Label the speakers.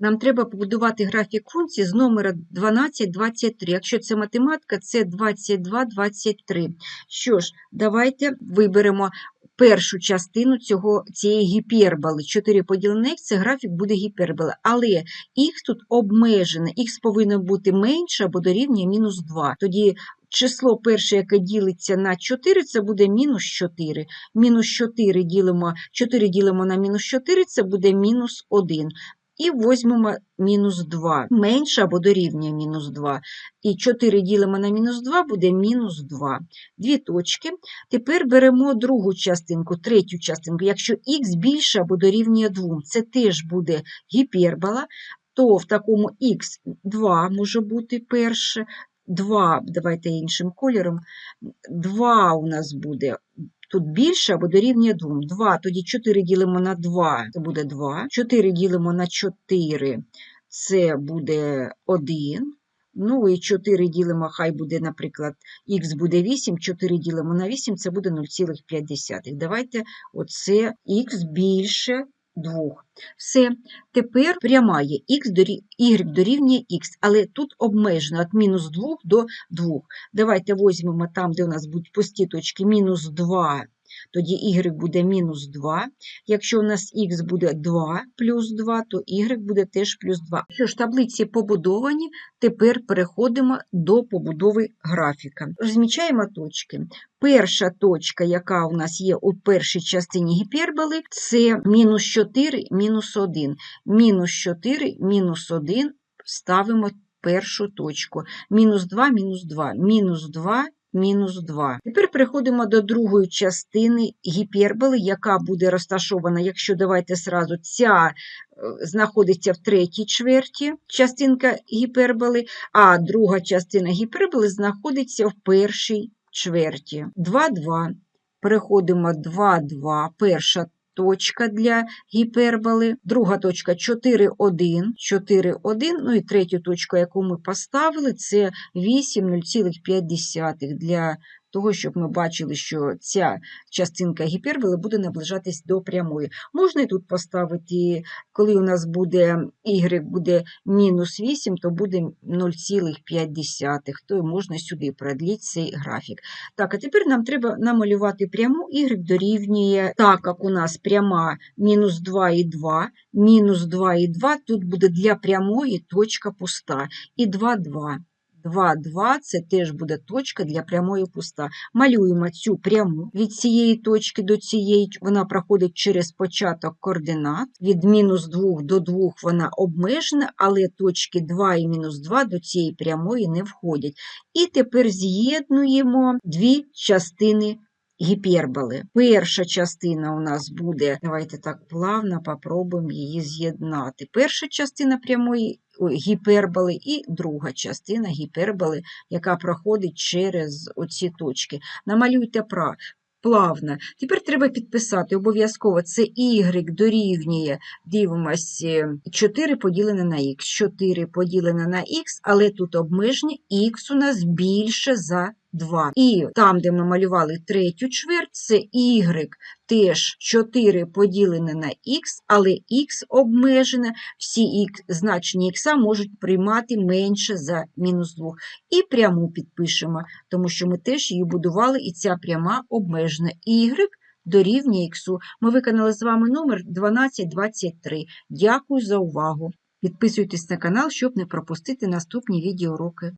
Speaker 1: Нам треба побудувати графік функції з номера 1223. Якщо це математика, це 2223. Що ж, давайте виберемо першу частину цього, цієї гіперболи. 4 поділене х – це графік буде гіперболи. Але х тут обмежене, х повинно бути менше або дорівнює мінус 2. Тоді число перше, яке ділиться на 4, це буде мінус 4. Мінус 4 ділимо, 4 ділимо на мінус 4, це буде мінус 1. І візьмемо мінус 2, менше або дорівнює мінус 2. І 4 ділимо на мінус 2, буде мінус 2. Дві точки. Тепер беремо другу частинку, третю частинку. Якщо х більше або дорівнює 2, це теж буде гіпербола, то в такому х 2 може бути перше, 2, давайте іншим кольором, 2 у нас буде тут більше або дорівнює 2. 2, тоді 4 ділимо на 2, це буде 2. 4 ділимо на 4, це буде 1. Ну і 4 ділимо, хай буде, наприклад, х буде 8, 4 ділимо на 8, це буде 0,5. Давайте оце х більше 2. Все, тепер пряма є х дорі... y дорівнює х, але тут обмежено від мінус 2 до 2. Давайте візьмемо там, де у нас будуть пусті точки, мінус 2, тоді y буде мінус 2. Якщо у нас х буде 2 плюс 2, то y буде теж плюс 2. Що ж, таблиці побудовані, тепер переходимо до побудови графіка. Розмічаємо точки. Перша точка, яка у нас є у першій частині гіперболи, це мінус 4, мінус 1. Мінус 4, мінус 1 ставимо першу точку. Мінус 2, мінус 2, мінус 2, мінус 2. Тепер переходимо до другої частини гіперболи, яка буде розташована, якщо давайте сразу, ця е, знаходиться в третій чверті частинка гіперболи, а друга частина гіперболи знаходиться в першій чверті. 2, 2. Переходимо 2, 2. Перша точка для гіперболи, друга точка 4, 1, 4, 1, ну і третю точку, яку ми поставили, це 8, 0,5 для того, щоб ми бачили, що ця частинка гіперболи буде наближатись до прямої. Можна і тут поставити, коли у нас буде y буде мінус 8, то буде 0,5, то можна сюди продліть цей графік. Так, а тепер нам треба намалювати пряму y дорівнює, так як у нас пряма мінус 2 і 2, мінус 2 і 2, тут буде для прямої точка пуста. І 2, 2. 2, 2 – це теж буде точка для прямої пуста. Малюємо цю пряму від цієї точки до цієї, вона проходить через початок координат. Від мінус 2 до 2 вона обмежена, але точки 2 і мінус 2 до цієї прямої не входять. І тепер з'єднуємо дві частини гіперболи. Перша частина у нас буде, давайте так плавно попробуємо її з'єднати. Перша частина прямої гіперболи і друга частина гіперболи, яка проходить через оці точки. Намалюйте. Плавно. Тепер треба підписати обов'язково це y дорівнює, дивимося, 4 поділене на х. 4 поділене на х, але тут обмеження х у нас більше за 2. І там, де ми малювали третю чверть, це y теж 4 поділене на х, але х обмежене, всі х, значення х можуть приймати менше за мінус 2. І пряму підпишемо, тому що ми теж її будували, і ця пряма обмежена. y дорівнює х. Ми виконали з вами номер 1223. Дякую за увагу. Підписуйтесь на канал, щоб не пропустити наступні відеоуроки.